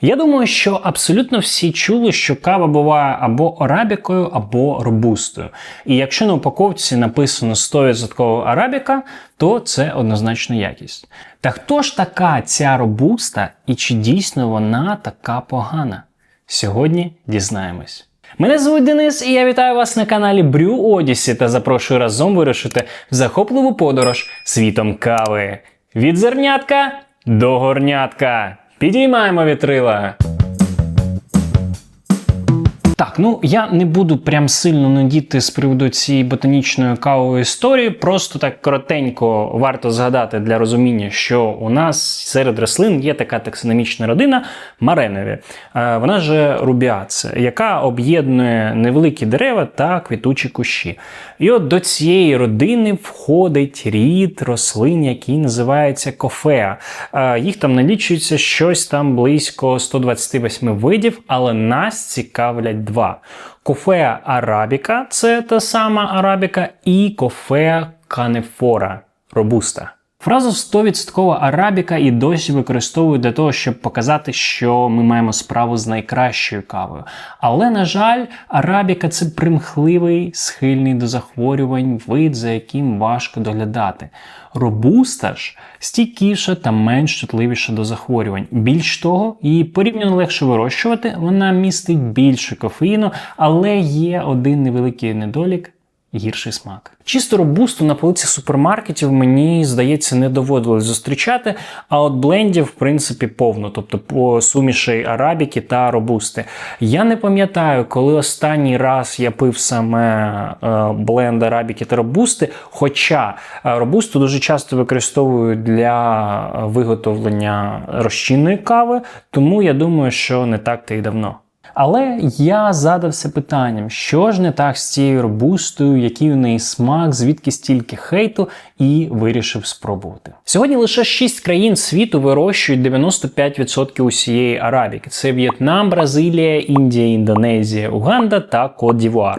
Я думаю, що абсолютно всі чули, що кава буває або арабікою, або робустою. І якщо на упаковці написано 100% арабіка, то це однозначно якість. Та хто ж така ця робуста і чи дійсно вона така погана? Сьогодні дізнаємось. Мене звуть Денис, і я вітаю вас на каналі Брю Одісі та запрошую разом вирушити в захопливу подорож світом кави. Від зернятка до горнятка. Підіймаємо вітрила. Так, ну я не буду прям сильно нудіти з приводу цієї ботанічної кавової історії. Просто так коротенько варто згадати для розуміння, що у нас серед рослин є така таксономічна родина маренові. Е, Вона же рубіація, яка об'єднує невеликі дерева та квітучі кущі. І от до цієї родини входить рід рослин, який називається кофеа. Е, Їх там налічується щось там близько 128 видів, але нас цікавлять два: кофеа арабіка це та сама арабіка, і кофеа канефора робуста. Фразу 100% арабіка і досі використовують для того, щоб показати, що ми маємо справу з найкращою кавою. Але, на жаль, арабіка це примхливий, схильний до захворювань, вид, за яким важко доглядати. Робуста ж стійкіша та менш чутливіша до захворювань. Більш того, її порівняно легше вирощувати, вона містить більше кофеїну, але є один невеликий недолік гірший смак. Чисто робусту на полиці супермаркетів мені здається не доводилось зустрічати, а от блендів, в принципі, повно, тобто по суміші арабіки та робусти. Я не пам'ятаю, коли останній раз я пив саме е, бленд арабіки та робусти, хоча е, робусту дуже часто використовують для виготовлення розчинної кави, тому я думаю, що не так то й давно. Але я задався питанням, що ж не так з цією робустою, який у неї смак, звідки стільки хейту, і вирішив спробувати. Сьогодні лише 6 країн світу вирощують 95% усієї арабіки: це В'єтнам, Бразилія, Індія, Індонезія, Уганда та Кот-Дівуар.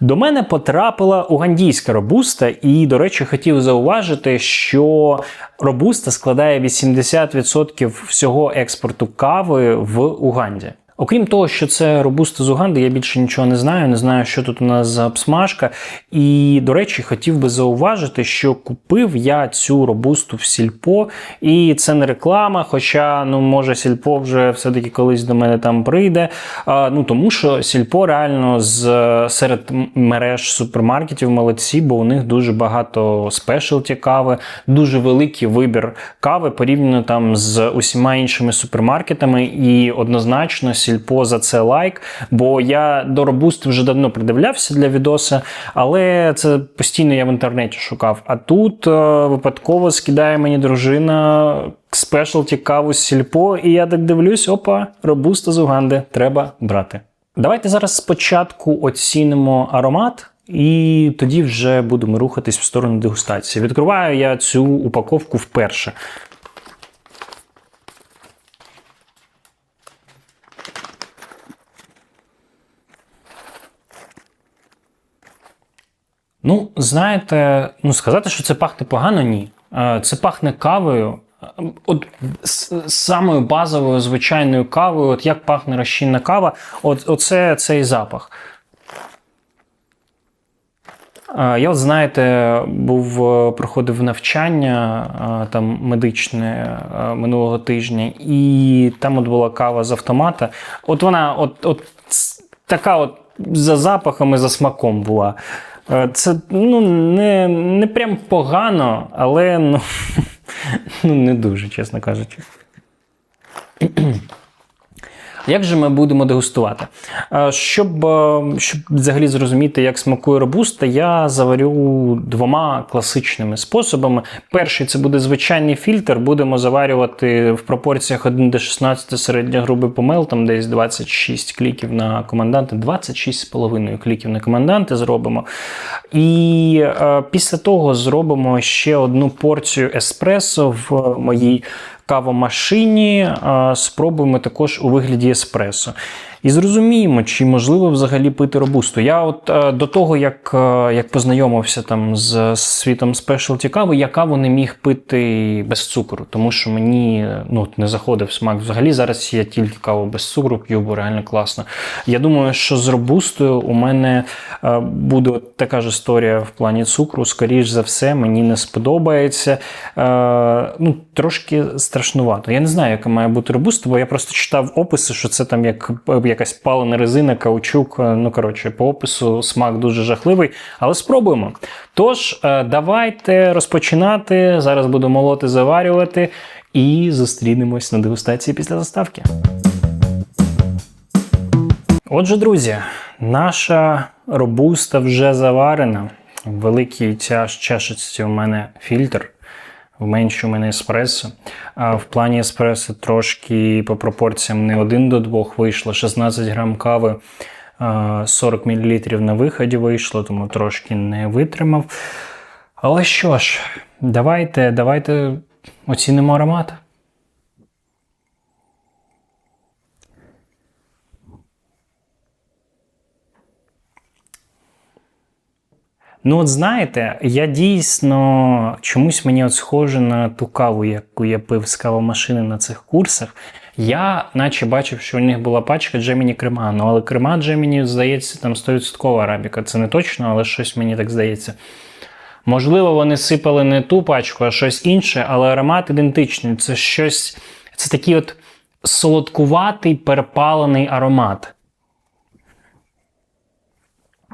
До мене потрапила угандійська робуста, і, до речі, хотів зауважити, що робуста складає 80% всього експорту кави в Уганді. Окрім того, що це робуста з Уганди, я більше нічого не знаю. Не знаю, що тут у нас за обсмажка. І, до речі, хотів би зауважити, що купив я цю робусту в сільпо, і це не реклама. Хоча, ну, може, сільпо вже все-таки колись до мене там прийде. А, ну тому що сільпо реально з серед мереж супермаркетів молодці, бо у них дуже багато спешалті кави, дуже великий вибір кави порівняно там з усіма іншими супермаркетами. І однозначно. Сільпо за це лайк, бо я до робусти вже давно придивлявся для відоса, але це постійно я в інтернеті шукав. А тут е, випадково скидає мені дружина спешалті каву з сільпо, і я так дивлюсь: опа, робуста з Уганди, треба брати. Давайте зараз спочатку оцінимо аромат. І тоді вже будемо рухатись в сторону дегустації. Відкриваю я цю упаковку вперше. Ну, знаєте, ну сказати, що це пахне погано, ні. Е, Це пахне кавою. Е, От самою базовою звичайною кавою, от як пахне розчинна кава, от оце цей запах. Е, Я, от знаєте, був проходив навчання там медичне минулого тижня, і там от була кава з автомата. От вона, от, от така, от за запахом і за смаком була. Е, Це ну, не, не прям погано, але ну, ну, не дуже, чесно кажучи. Як же ми будемо дегустувати? Е, Щоб, е, щоб взагалі зрозуміти, як смакує робуста, я заварю двома класичними способами. Перший це буде звичайний фільтр. Будемо заварювати в пропорціях 1 до 16 середньогрубий помел, там десь 26 кліків на команданти, 26,5 кліків на команданти зробимо. І е, після того зробимо ще одну порцію еспресо в моїй кавомашині спробуємо також у вигляді еспресо. І зрозуміємо, чи можливо взагалі пити робусту. Я от е, до того, як, е, як познайомився там з світом спешалті кави, я каву не міг пити без цукру, тому що мені е, ну, не заходив смак. Взагалі зараз я тільки каву без цукру п'ю, бо реально класно. Я думаю, що з робустою у мене е, буде така ж історія в плані цукру. Скоріш за все, мені не сподобається. Е, ну, трошки страшнувато. Я не знаю, яка має бути робуста, бо я просто читав описи, що це там як якась палена резина, каучук. Ну, коротше, по опису смак дуже жахливий, але спробуємо. Тож, е, давайте розпочинати. Зараз буду молоти, заварювати і зустрінемось на дегустації після заставки. Отже, друзі, наша робуста вже заварена. В ця чашечці у мене фільтр, в меншій у мене еспресо. А в плані еспресо трошки по пропорціям не 1 до 2 вийшло, 16 грам кави, 40 мл на виході вийшло, тому трошки не витримав. Але що ж, давайте, давайте оцінимо аромат. Ну, от знаєте, я дійсно чомусь мені от схоже на ту каву, яку я пив з кавомашини на цих курсах. Я наче бачив, що у них була пачка Джеміні Крема. Ну, але крема Джеміні, здається, там 100% арабіка. Це не точно, але щось мені так здається. Можливо, вони сипали не ту пачку, а щось інше, але аромат ідентичний. Це щось. Це такий от солодкуватий перепалений аромат.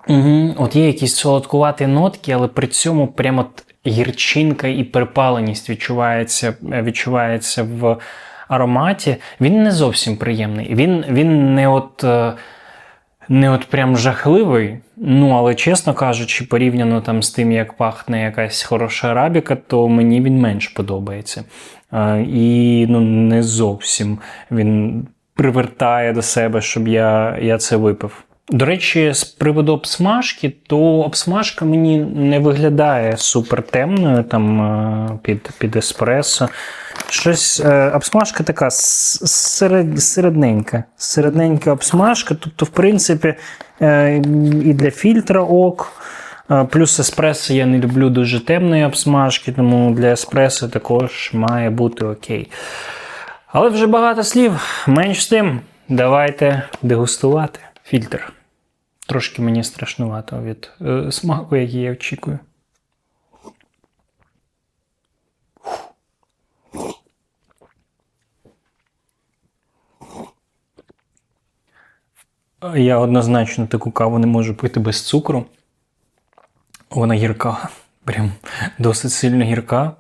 Угу. От є якісь солодкуваті нотки, але при цьому прямо гірчинка і перепаленість відчувається відчувається в ароматі. Він не зовсім приємний. Він він не от е, не от прям жахливий. Ну, але чесно кажучи, порівняно там з тим, як пахне якась хороша арабіка, то мені він менш подобається. Е, і ну, не зовсім він привертає до себе, щоб я, я це випив. До речі, з приводу обсмажки, то обсмажка мені не виглядає супер темною там е, під під еспресо. Щось е, обсмажка така серед, середненька. Середненька обсмажка. Тобто, в принципі, е, і для фільтра ок. Плюс еспресо я не люблю дуже темної обсмажки, тому для еспресо також має бути окей. Але вже багато слів, менш з тим, давайте дегустувати фільтр. Трошки мені страшнувато від е, смаку, який я очікую. Я однозначно таку каву не можу пити без цукру. Вона гірка, прям досить сильно гірка.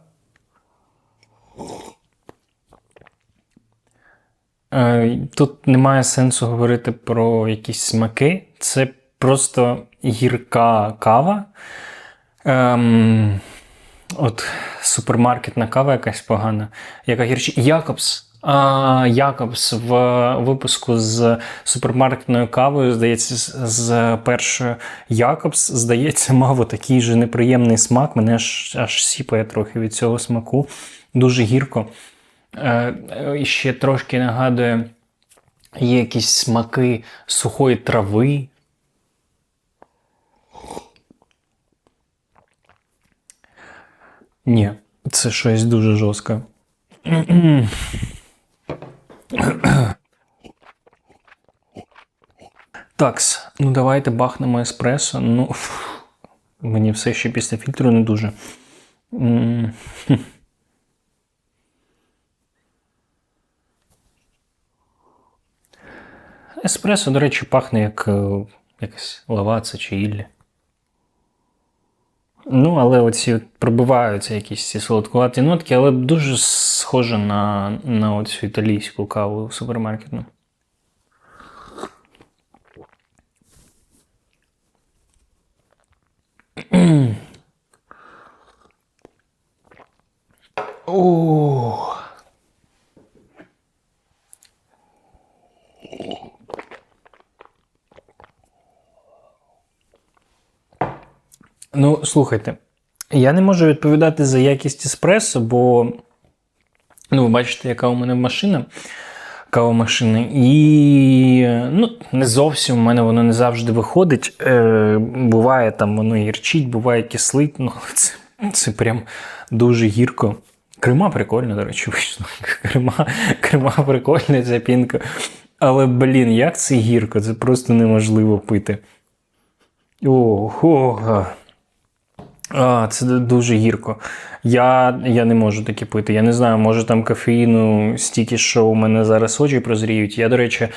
Е, тут немає сенсу говорити про якісь смаки. Це просто гірка кава. Ем, От супермаркетна кава якась погана. Яка гірчі. Якобс. А, Якобс в випуску з супермаркетною кавою, здається, з першою Якобс, здається, мав такий же неприємний смак. Мене аж аж сіпає трохи від цього смаку. Дуже гірко. Е, Ще трошки нагадує, є якісь смаки сухої трави. Ні, це щось дуже жорстке. Такс, ну давайте бахнемо еспресо. Ну, мені все ще після фільтру не дуже. Еспресо, до речі, пахне як е, якась лаваца чи ілля. Ну, але оці пробиваються якісь ці солодкуваті нотки, але дуже схоже на на оцю італійську каву супермаркетну. О. Ну, слухайте, я не можу відповідати за якість еспресо, бо Ну, ви бачите, яка у мене машина. Кавомашина. І ну, не зовсім у мене воно не завжди виходить. Е, Буває там воно гірчить, буває кислить. Ну, це, це прям дуже гірко. Крима прикольно, до речі, вийшло. Крима, Крима прикольна ця пінка. Але, блін, як це гірко, це просто неможливо пити. Ого. А, це дуже гірко. Я я не можу таке пити. Я не знаю, може там кофеїну стільки, що у мене зараз очі прозріють. Я, до речі,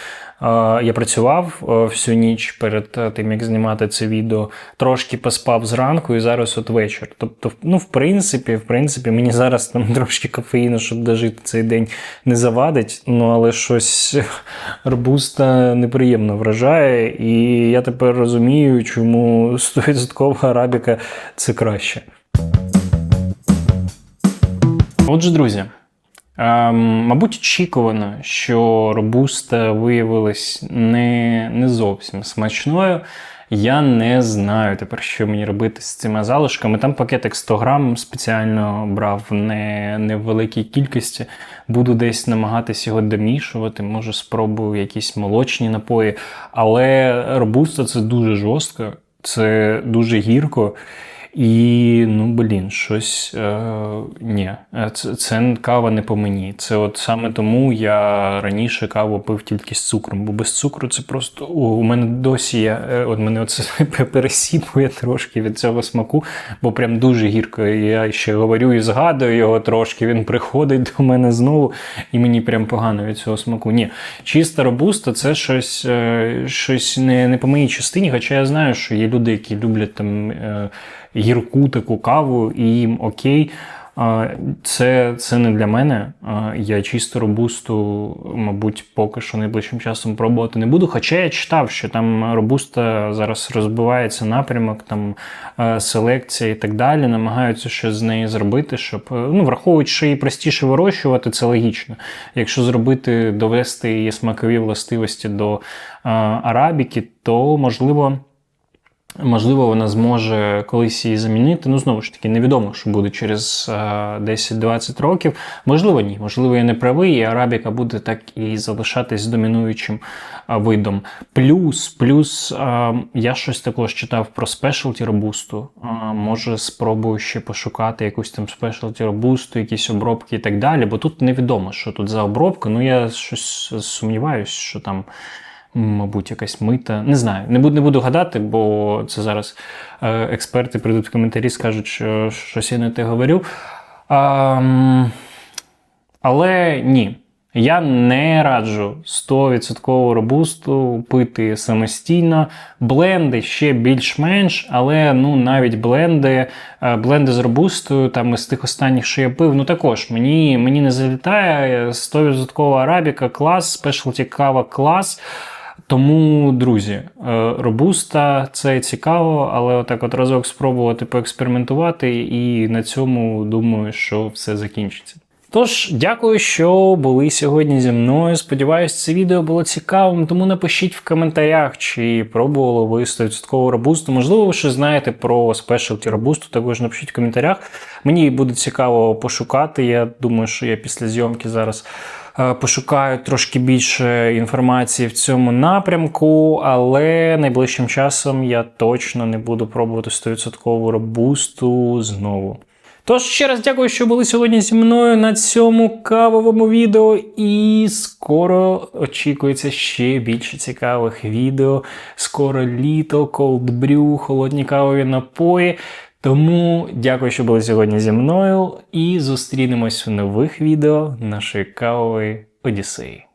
я працював всю ніч перед тим, як знімати це відео, трошки поспав зранку і зараз от вечір. Тобто, ну, в принципі, в принципі, мені зараз там трошки кофеїну, щоб дожити цей день, не завадить. Ну, але щось арбуста неприємно вражає. І я тепер розумію, чому 100% арабіка це краще. Отже, друзі, ем, мабуть, очікувано, що робуста виявилась не не зовсім смачною. Я не знаю тепер, що мені робити з цими залишками. Там пакетик 100 грам спеціально брав не, не в великій кількості. Буду десь намагатись його домішувати. Може, спробую якісь молочні напої. Але робуста це дуже жорстко, це дуже гірко. І ну блін, щось е, ні, це, це кава не по мені. Це от саме тому я раніше каву пив тільки з цукром, бо без цукру це просто у мене досі я, е, от мене оце пересіпує трошки від цього смаку, бо прям дуже гірко. Я ще говорю і згадую його трошки. Він приходить до мене знову, і мені прям погано від цього смаку. Ні, чиста робуста це щось е, щось не, не по моїй частині, хоча я знаю, що є люди, які люблять там. Е, гірку таку каву, і їм окей. Це це не для мене. Я чисто робусту, мабуть, поки що найближчим часом пробувати не буду. Хоча я читав, що там робуста зараз розбивається напрямок, там селекція і так далі. Намагаються щось з неї зробити, щоб ну, враховуючи, що її простіше вирощувати, це логічно. Якщо зробити, довести її смакові властивості до арабіки, то можливо. Можливо, вона зможе колись її замінити. Ну, знову ж таки, невідомо, що буде через 10-20 років. Можливо, ні. Можливо, я не правий, і арабіка буде так і залишатись домінуючим видом. Плюс, плюс я щось також читав про спешалті робусту. Може, спробую ще пошукати якусь там спешалті робусту, якісь обробки і так далі. Бо тут невідомо, що тут за обробка. Ну, я щось сумніваюся, що там мабуть, якась мита. Не знаю, не буду не буду гадати, бо це зараз е, експерти прийдуть в коментарі, скажуть, що щось я не те говорю. А, але ні. Я не раджу 100% робусту пити самостійно. Бленди ще більш-менш, але ну навіть бленди е, бленди з робустою, там із тих останніх, що я пив, ну також мені мені не залітає 100% арабіка клас, спешлті кава клас. Тому, друзі, е, робуста це цікаво, але отак от разок спробувати поекспериментувати, і на цьому думаю, що все закінчиться. Тож, дякую, що були сьогодні зі мною. Сподіваюсь, це відео було цікавим, тому напишіть в коментарях, чи пробували ви 100% робусту. Можливо, ви ще знаєте про спешалті робусту, також напишіть в коментарях. Мені буде цікаво пошукати. Я думаю, що я після зйомки зараз. Е, пошукаю трошки більше інформації в цьому напрямку, але найближчим часом я точно не буду пробувати 100% робусту знову. Тож, ще раз дякую, що були сьогодні зі мною на цьому кавовому відео. І скоро очікується ще більше цікавих відео. Скоро літо, колдбрю, холодні кавові напої. Тому дякую, що були сьогодні зі мною, і зустрінемось в нових відео нашої кавової Одіссеї.